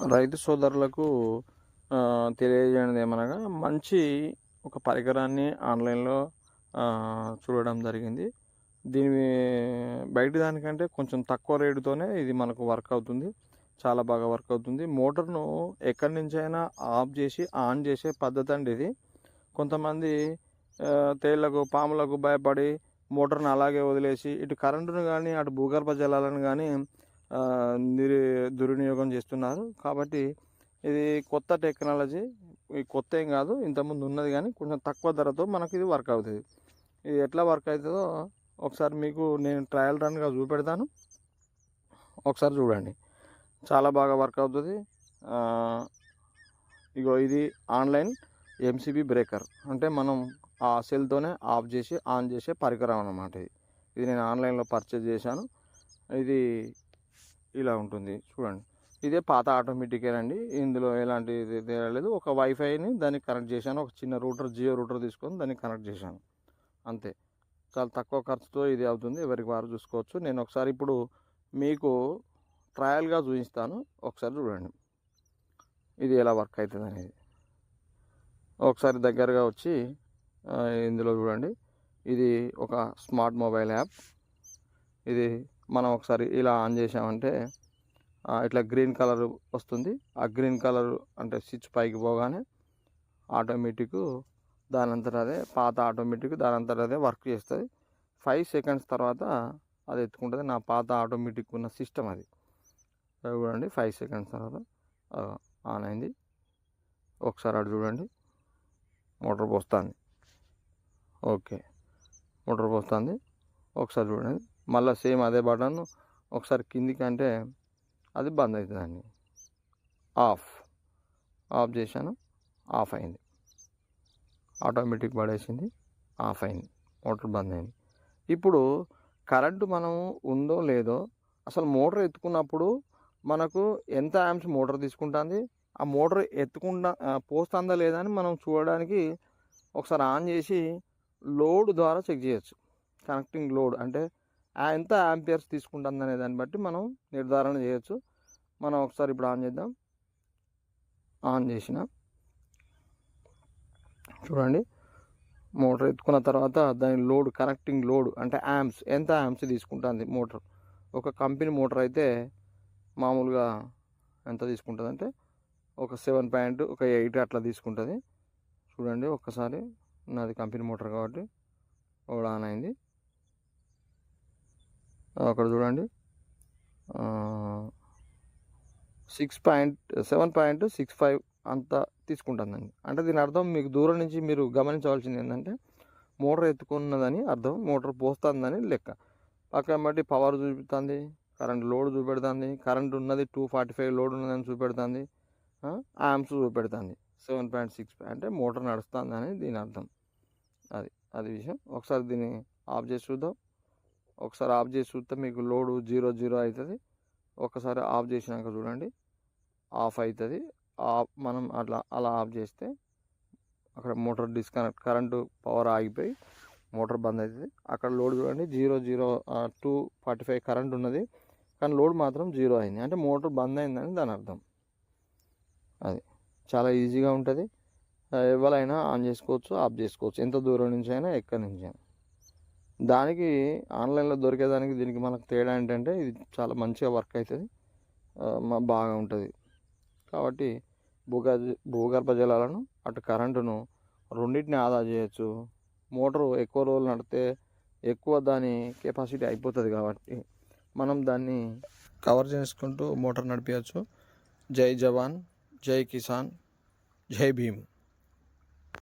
రైతు సోదరులకు తెలియజేయడం తెలియజేయనిది ఏమనగా మంచి ఒక పరికరాన్ని ఆన్లైన్లో చూడడం జరిగింది. దీని బయట దానికంటే కొంచెం తక్కువ రేటుతోనే ఇది మనకు వర్క్ అవుతుంది. చాలా బాగా వర్క్ అవుతుంది. మోటార్ను ఎక్కడి నుంచైనా ఆఫ్ చేసి ఆన్ చేసే పద్ధతి అండి ఇది. కొంతమంది తేళ్ళకు పాములకు భయపడి మోటార్ను అలాగే వదిలేసి ఇటు కరెంటును కానీ అటు భూగర్భ జలాలను కానీ నిరు దుర్వినియోగం చేస్తున్నారు. కాబట్టి ఇది కొత్త టెక్నాలజీ. కొత్త ఏం కాదు ఇంతకుముందు ఉన్నది కానీ కొంచెం తక్కువ ధరతో మనకి ఇది వర్క్ అవుతుంది. ఇది ఎట్లా వర్క్ అవుతుందో ఒకసారి మీకు నేను ట్రయల్ రన్గా చూపెడతాను. ఒకసారి చూడండి. చాలా బాగా వర్క్ అవుతుంది. ఇగో ఇది ఆన్లైన్ ఎంసీబీ బ్రేకర్. అంటే మనం ఆ సెల్తోనే ఆఫ్ చేసి ఆన్ చేసే పరికరం అన్నమాట ఇది. ఇది నేను ఆన్లైన్లో పర్చేజ్ చేశాను. ఇది ఇలా ఉంటుంది. చూడండి. ఇదే పాత ఆటోమేటికే అండి. ఇందులో ఎలాంటి లేదు. తేలేదు ఒక వైఫైని దానికి కనెక్ట్ చేశాను. ఒక చిన్న రూటర్ జియో రూటర్ తీసుకొని దాన్ని కనెక్ట్ చేశాను. అంతే. చాలా తక్కువ ఖర్చుతో ఇది అవుతుంది. ఎవరికి వారు చూసుకోవచ్చు. నేను ఒకసారి ఇప్పుడు మీకు ట్రయల్గా చూపిస్తాను. ఒకసారి చూడండి. ఇది ఎలా వర్క్ అవుతుంది అనేది. ఒకసారి దగ్గరగా వచ్చి ఇందులో చూడండి. ఇది ఒక స్మార్ట్ మొబైల్ యాప్ ఇది మనం ఒకసారి ఇలా ఆన్ చేసామంటే ఇట్లా గ్రీన్ కలర్ వస్తుంది. ఆ గ్రీన్ కలర్ అంటే స్విచ్ పైకి పోగానే ఆటోమేటిక్ దాని అంతటా అదే పాత ఆటోమేటిక్ దాని అంతటా అదే వర్క్ చేస్తుంది. ఫైవ్ సెకండ్స్ తర్వాత అది ఎత్తుకుంటుంది. నా పాత ఆటోమేటిక్ ఉన్న సిస్టమ్ అది. చూడండి ఫైవ్ సెకండ్స్ తర్వాత ఆన్ అయింది. ఒకసారి అటు చూడండి. మోటార్ పోస్తుంది. ఓకే. మోటార్ పోస్తుంది. ఒకసారి చూడండి. మళ్ళీ సేమ్ అదే బటన్ ఒకసారి కిందికి అంటే అది బంద్ అవుతుందండి. ఆఫ్. ఆఫ్ చేశాను. ఆఫ్ అయింది. ఆటోమేటిక్ పడేసింది. ఆఫ్ అయింది. మోటార్ బంద్ అయింది. ఇప్పుడు కరెంటు మనం ఉందో లేదో అసలు మోటార్ ఎత్తుకున్నప్పుడు మనకు ఎంత యామ్స్ మోటార్ తీసుకుంటుంది? ఆ మోటార్ ఎత్తుకుండా పోస్తుందా లేదా అని మనం చూడడానికి ఒకసారి ఆన్ చేసి లోడ్ ద్వారా చెక్ చేయొచ్చు. కనెక్టింగ్ లోడ్ అంటే ఎంత ఆంపియర్స్ తీసుకుంటుంది అనే దాన్ని బట్టి మనం నిర్ధారణ చేయొచ్చు. మనం ఒకసారి ఇప్పుడు ఆన్ చేద్దాం. ఆన్ చేసిన. చూడండి. మోటార్ ఎత్తుకున్న తర్వాత దాని లోడ్ కనెక్టింగ్ లోడ్ అంటే యాంప్స్ ఎంత యాంప్స్ తీసుకుంటుంది మోటార్? ఒక కంపెనీ మోటార్ అయితే మామూలుగా ఎంత తీసుకుంటుంది అంటే ఒక సెవెన్ పాయింట్ ఒక ఎయిట్ అట్లా తీసుకుంటుంది. చూడండి ఒక్కసారి నాది కంపెనీ మోటార్ కాబట్టి ఒకటి ఆన్ అయింది. అక్కడ చూడండి. Six point seven point six five అంత తీసుకుంటుందండి. అంటే దీని అర్థం మీకు దూరం నుంచి మీరు గమనించవలసింది ఏంటంటే మోటార్ ఎత్తుకున్నదని అర్థం మోటార్ పోస్తుందని లెక్క. పక్కన బట్టి పవర్ చూపిస్తుంది కరెంట్ లోడ్ చూపెడుతుంది కరెంట్ ఉన్నది టూ ఫార్టీ ఫైవ్ లోడ్ ఉన్నదని చూపెడుతుంది ఆమ్స్ చూపెడుతుంది. సెవెన్ పాయింట్ సిక్స్ అంటే మోటార్ నడుస్తుందని దీని అర్థం. అది అది విషయం. ఒకసారి దీన్ని ఆఫ్ చేసి చూద్దాం. ఒకసారి ఆఫ్ చేసి చూస్తే మీకు లోడు జీరో జీరో అవుతుంది. ఒకసారి ఆఫ్ చేసినాక చూడండి. ఆఫ్ అవుతుంది. ఆఫ్ మనం అట్లా అలా ఆఫ్ చేస్తే అక్కడ మోటార్ డిస్కనెక్ట్ కరెంటు పవర్ ఆగిపోయి మోటార్ బంద్ అవుతుంది. అక్కడ లోడ్ చూడండి zero zero two forty five current ఉన్నది. కానీ లోడ్ మాత్రం జీరో అయింది. అంటే మోటార్ బంద్ అయిందని దాని అర్థం. అది చాలా ఈజీగా ఉంటుంది. ఎవరైనా ఆన్ చేసుకోవచ్చు ఆఫ్ చేసుకోవచ్చు. ఎంత దూరం నుంచి అయినా ఎక్కడి నుంచి అయినా. దానికి ఆన్లైన్లో దొరికేదానికి దీనికి మనకు తేడా ఏంటంటే ఇది చాలా మంచిగా వర్క్ అవుతుంది. బాగా ఉంటుంది. కాబట్టి భూగర్భ భూగర్భ జలాలను అటు కరెంటును రెండింటిని ఆదా చేయొచ్చు. మోటారు ఎక్కువ రోజులు నడితే ఎక్కువ దాని కెపాసిటీ అయిపోతుంది కాబట్టి మనం దాన్ని కవర్ చేసుకుంటూ మోటార్ నడిపించచ్చు జై జవాన్ జై కిసాన్ జై భీమ్.